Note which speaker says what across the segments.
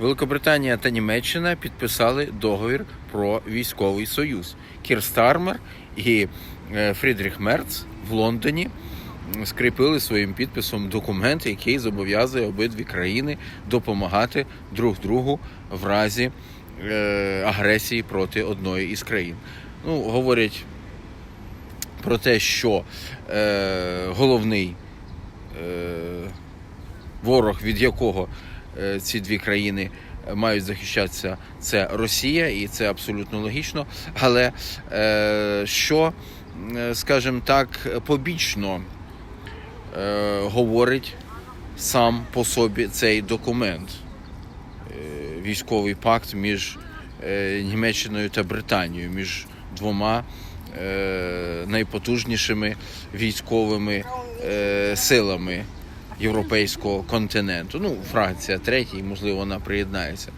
Speaker 1: Великобританія та Німеччина підписали договір про військовий союз. Кір Стармер і е, Фрідріх Мерц в Лондоні скріпили своїм підписом документ, який зобов'язує обидві країни допомагати друг другу в разі е, агресії проти одної із країн. Ну, говорять про те, що е, головний е, ворог, від якого ці дві країни мають захищатися, це Росія, і це абсолютно логічно. Але е, що, е, скажімо так, побічно е, говорить сам по собі цей документ, е, військовий пакт між е, Німеччиною та Британією, між двома е, найпотужнішими військовими е, силами європейського континенту. Ну, Франція третій, можливо, вона приєднається.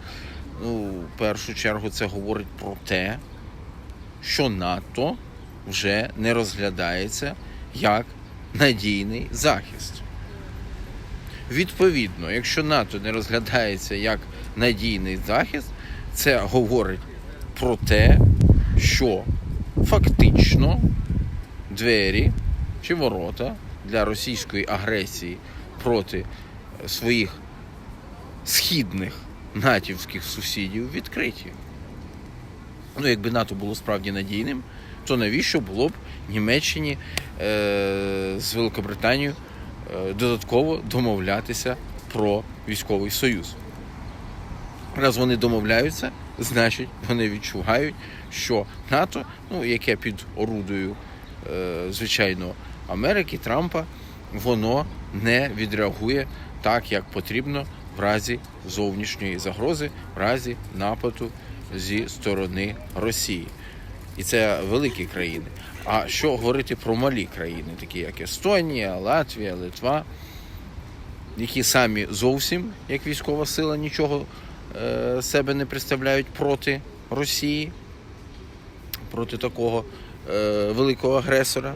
Speaker 1: Ну, в першу чергу це говорить про те, що НАТО вже не розглядається як надійний захист. Відповідно, якщо НАТО не розглядається як надійний захист, це говорить про те, що фактично двері чи ворота для російської агресії проти своїх східних натівських сусідів відкриті. Ну, якби НАТО було справді надійним, то навіщо було б Німеччині е- з Великобританією е, додатково домовлятися про військовий союз? Раз вони домовляються, значить вони відчувають, що НАТО, ну яке під орудою, е, звичайно, Америки, Трампа, воно не відреагує так, як потрібно в разі зовнішньої загрози, в разі нападу зі сторони Росії. І це великі країни. А що говорити про малі країни, такі як Естонія, Латвія, Литва, які самі зовсім як військова сила нічого е, себе не представляють проти Росії, проти такого е, великого агресора.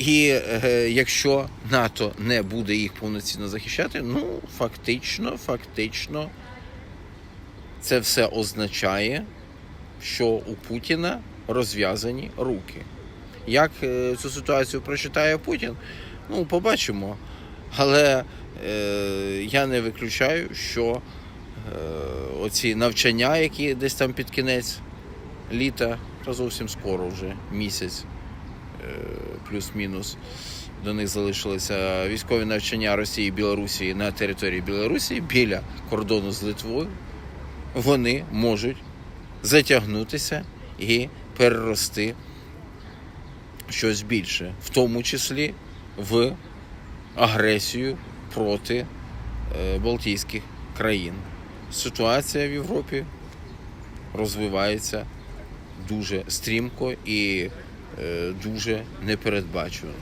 Speaker 1: І е, якщо НАТО не буде їх повноцінно захищати, ну фактично, фактично, це все означає, що у Путіна розв'язані руки. Як е, цю ситуацію прочитає Путін, ну побачимо. Але е, я не виключаю, що е, оці навчання, які десь там під кінець літа, та зовсім скоро вже місяць, е, плюс-мінус. До них залишилися військові навчання Росії і Білорусі на території Білорусі біля кордону з Литвою. Вони можуть затягнутися і перерости щось більше, в тому числі в агресію проти е, Балтійських країн. Ситуація в Європі розвивається дуже стрімко і дуже непередбачувано.